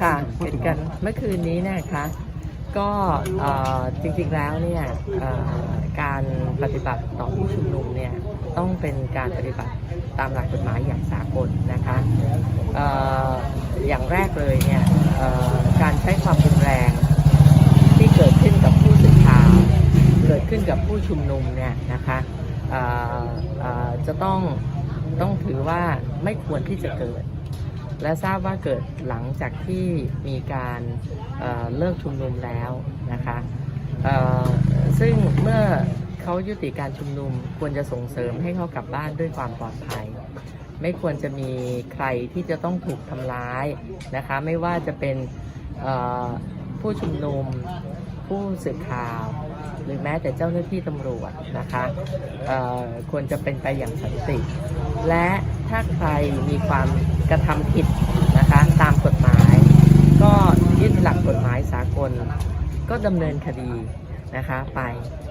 ค่ะเหตุการณ์เมื่อคืนนี้นะคะ ก็จริงๆแล้วเนี่ยการปฏิบัติต่อผู้ชุมนุมเนี่ยต้องเป็นการปฏิบัติตามหลักกฎหมายอย่างสากลนะคะออย่างแรกเลยเนี่ยการใช้ความรุนแรงที่เกิดขึ้นกับผู้สื่อข่าวเกิดขึ้นกับผู้ชุมนุมเนี่ยนะคะจะต้องต้องถือว่าไม่ควรที่จะเกิด และทราบว่าเกิดหลังจากที่มีการเอ่อเลิกชุมนุมแล้วนะคะซึ่งเมื่อเขายุติการชุมนุมควรจะส่งเสริมให้เขากลับบ้านด้วยความปลอดภัย ไม่ควรจะมีใครที่จะต้องถูกทำร้ายนะคะไม่ว่าจะเป็นผู้ชุมนุมผู้สื่อข่าว หรือแม้แต่เจ้าหน้าที่ตำรวจนะคะควรจะเป็นไปอย่างสันติ และถ้าใครมีความกระทำผิดนะคะตามกฎหมาย ก็ยึดหลักกฎหมายสากล ก็ดำเนินคดีนะคะไป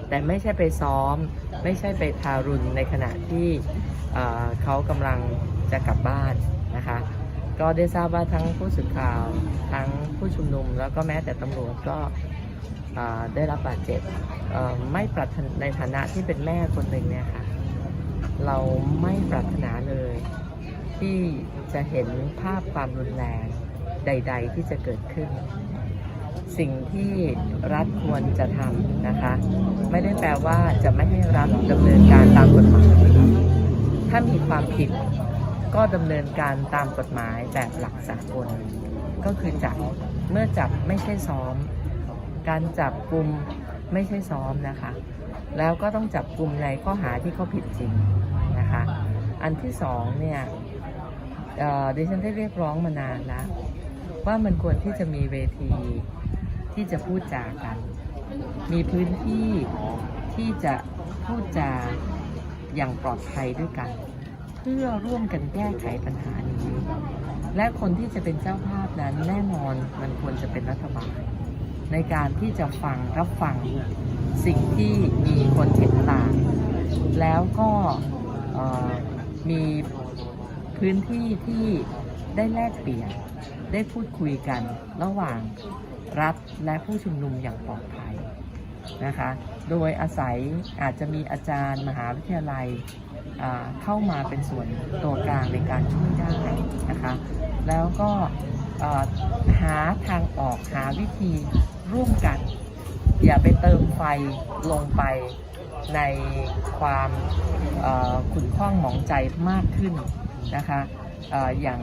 แต่ไม่ใช่ไปซ้อม ไม่ใช่ไปทารุณในขณะที่เอ่อเขากำลังจะกลับบ้านนะคะก็ได้ทราบว่าทั้งผู้สื่อข่าว ทั้งผู้ชุมนุม แล้วก็แม้แต่ตำรวจก็ ได้รับบาดเจ็บไม่ปรารถนาในฐานะที่เป็นแม่คนหนึ่งเนี่ยค่ะเราไม่ปรารถนาเลย ที่จะเห็นภาพความรุนแรงใด ๆ ที่จะเกิดขึ้น สิ่งที่รัฐควรจะทำนะคะ ไม่ได้แปลว่าจะไม่ให้รัฐดำเนินการตามกฎหมายถ้ามีความผิดก็ดำเนินการตามกฎหมายแบบหลักสากลก็คือจับเมื่อจับไม่ใช่ซ้อม การจับกลุ่มไม่ใช่ซ้อมนะคะ แล้วก็ต้องจับกลุ่มในข้อหาที่เขาผิดจริงนะคะ อันที่สองเนี่ยเดิฉันได้เรียกร้องมานานแล้วว่ามันควรที่จะมีเวทีที่จะพูดจากัน มีพื้นที่ที่จะพูดจาอย่างปลอดภัยด้วยกัน เพื่อร่วมกันแก้ไขปัญหานี้ และคนที่จะเป็นเจ้าภาพนั้นแน่นอนมันควรจะเป็นรัฐบาล ในการที่จะฟังรับฟังสิ่งที่มีคนเห็นต่าง แล้วก็มีพื้นที่ที่ได้แลกเปลี่ยนได้พูดคุยกันระหว่างรัฐและผู้ชุมนุมอย่างปลอดภัยนะคะ โดยอาศัยอาจจะมีอาจารย์มหาวิทยาลัยเข้ามาเป็นส่วนตัวกลางในการช่วยได้นะคะ แล้วก็หาทางออกหาวิธี ร่วมกัน อย่าไปเติมไฟลงไปในความขุ่นข้องหมองใจมากขึ้นนะคะออย่าง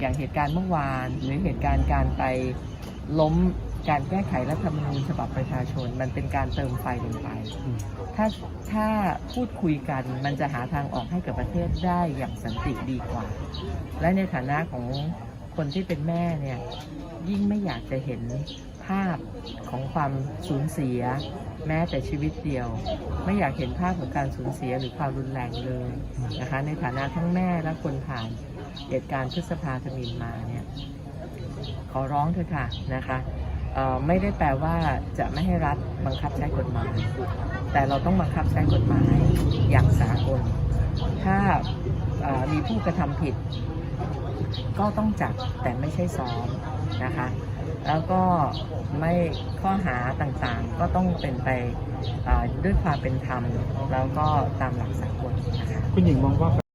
อย่างเหตุการณ์เมื่อวาน หรือเหตุการณ์การไปล้มการแก้ไขรัฐธรรมนูญฉบับประชาชน มันเป็นการเติมไฟลงไป ถ้าถ้าพูดคุยกันมันจะหาทางออกให้กับประเทศได้อย่างสันติดีกว่า และในฐานะของคนที่เป็นแม่เนี่ยยิ่งไม่อยากจะเห็นาพของความสูญเสีย แม้แต่ชีวิตเดียว ไม่อยากเห็นภาพของการสูญเสียหรือความรุนแรงเลยนะคะ ในฐานะทั้งแม่และคนผ่านเหตุการณ์พฤษภาธมินมาเนี่ยขอร้องเถอะค่ะนะคะไม่ได้แปลว่าจะไม่ให้รัฐบังคับใช้กฎหมาย แต่เราต้องบังคับใช้กฎหมายอย่างสากล ถ้ามีผู้กระทำผิด ก็ต้องจับแต่ไม่ใช่ซ้อมนะคะ แล้วก็ไม่ข้อหาต่างๆ ก็ต้องเป็นไปด้วยความเป็นธรรม แล้วก็ตามหลักสากลนะคะ คุณหญิงมองว่า